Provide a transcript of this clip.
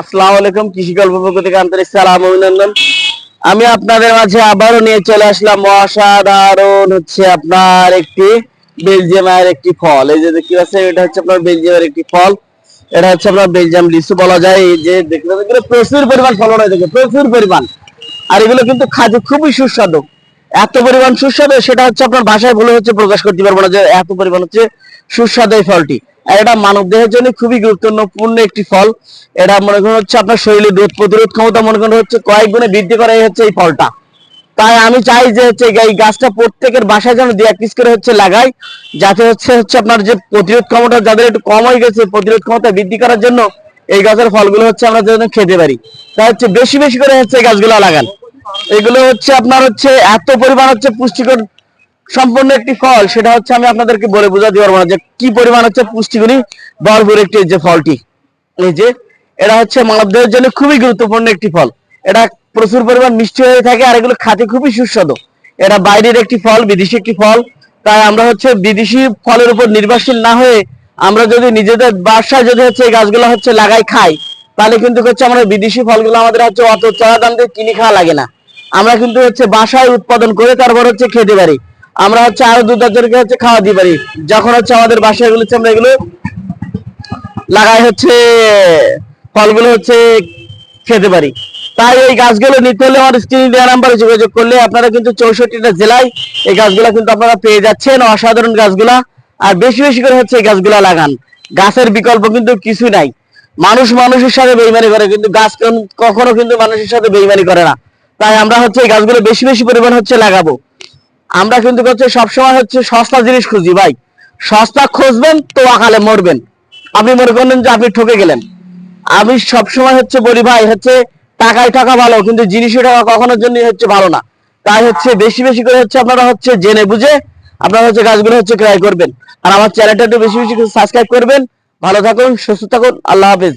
আসসালামু আলাইকুম, কৃষি গল্প পক্ষ থেকে আন্তরিক সালাম, অভিনন্দন। আমি আপনাদের মাঝে আবারও নিয়ে চলে আসলাম। অসাধারণ হচ্ছে আপনার একটি বেলজিয়ামের একটি ফল। এই যে দেখতে পাচ্ছেন, এটা হচ্ছে আপনার বেলজিয়ামের একটি ফল। এটা হচ্ছে আপনার বেলজিয়াম লিচু বলা যায়। এই যে দেখতে প্রচুর পরিমাণ ফলন হয় দেখে প্রচুর পরিমাণ। আর এগুলো কিন্তু খাদ্য খুবই সুস্বাদু। এত পরিমাণ সুস্বাদু, সেটা হচ্ছে আপনার ভাষায় বলে হচ্ছে প্রকাশ করতে পারব না যে এত পরিমাণ হচ্ছে সুস্বাদু এই ফলটি। আর এটা মানব দেহের জন্য খুবই গুরুত্বপূর্ণ একটি ফল। এটা মনে করেন হচ্ছে আপনার শরীরে রোধ প্রতিরোধ ক্ষমতা মনে করেন হচ্ছে কয়েক গুণে বৃদ্ধি করে হচ্ছে এই ফলটা। তাই আমি চাই যে হচ্ছে এই গাছটা প্রত্যেকের বাসায় যেন দু এক পিস করে হচ্ছে লাগাই, যাতে হচ্ছে হচ্ছে আপনার যে প্রতিরোধ ক্ষমতা যাদের একটু কম হয়ে গেছে, প্রতিরোধ ক্ষমতা বৃদ্ধি করার জন্য এই গাছের ফলগুলো হচ্ছে আমরা যেন খেতে পারি। তাই হচ্ছে বেশি বেশি করে হচ্ছে এই গাছগুলো লাগান। এগুলো হচ্ছে আপনার হচ্ছে এত পরিমাণ হচ্ছে পুষ্টিকর সম্পূর্ণ একটি ফল, সেটা হচ্ছে আমি আপনাদেরকে বলে বোঝাতে পারব না যে কি পরিমাণ হচ্ছে পুষ্টিগুলি ভরপুর একটি যে ফলটি। এই যে, এটা হচ্ছে মানবদেহের জন্য খুবই গুরুত্বপূর্ণ একটি ফল। এটা প্রচুর পরিমাণ মিষ্টি হয়ে থাকে আর এগুলো খাতে খুবই সুস্বাদু। এটা বাইরের একটি ফল, বিদেশি একটি ফল। তাই আমরা হচ্ছে বিদেশি ফলের উপর নির্ভরশীল না হয়ে আমরা যদি নিজেদের বাসায় যদি হচ্ছে এই গাছগুলো হচ্ছে লাগাই খাই, তাহলে কিন্তু হচ্ছে আমরা বিদেশি ফলগুলো আমাদের হচ্ছে অত চড়া দাম দিয়ে কিনে খাওয়া লাগে না। আমরা কিন্তু হচ্ছে বাসায় উৎপাদন করে তারপর হচ্ছে খেতে পারি। আমরা হচ্ছে আরও দুধাদেরকে হচ্ছে খাওয়া দিতে পারি। যখন হচ্ছে আমাদের বাসায় এগুলো আমরা এগুলো লাগাই হচ্ছে, ফলগুলো হচ্ছে খেতে পারি। তাই এই গাছগুলো নিতে হলে আমার স্ক্রিন দেওয়া নাম্বারে যোগাযোগ করলে আপনারা কিন্তু চৌষট্টিটা জেলায় এই গাছগুলা কিন্তু আপনারা পেয়ে যাচ্ছেন, অসাধারণ গাছগুলা। আর বেশি বেশি করে হচ্ছে এই গাছগুলা লাগান। গাছের বিকল্প কিন্তু কিছু নাই। মানুষ মানুষের সাথে বেইমানি করে, কিন্তু গাছ কখনো কিন্তু মানুষের সাথে বেইমানি করে না। তাই আমরা হচ্ছে এই গাছগুলো বেশি বেশি পরিমাণ হচ্ছে লাগাবো। আমরা কিন্তু হচ্ছে সবসময় হচ্ছে সস্তা জিনিস খুঁজি, ভাই। সস্তা খুঁজবেন, তো আকালে মরবেন। আপনি মনে করলেন যে আপনি ঠকে গেলেন। আমি সবসময় হচ্ছে বলি, ভাই, হচ্ছে টাকায় টাকা ভালো, কিন্তু জিনিসের টাকা কখনোর জন্য হচ্ছে ভালো না। তাই হচ্ছে বেশি বেশি করে হচ্ছে আপনারা হচ্ছে জেনে বুঝে আপনারা হচ্ছে গাছগুলো হচ্ছে ক্রয় করবেন। আর আমার চ্যানেলটা একটু বেশি বেশি সাবস্ক্রাইব করবেন। ভালো থাকুন, সুস্থ থাকুন, আল্লাহ হাফেজ।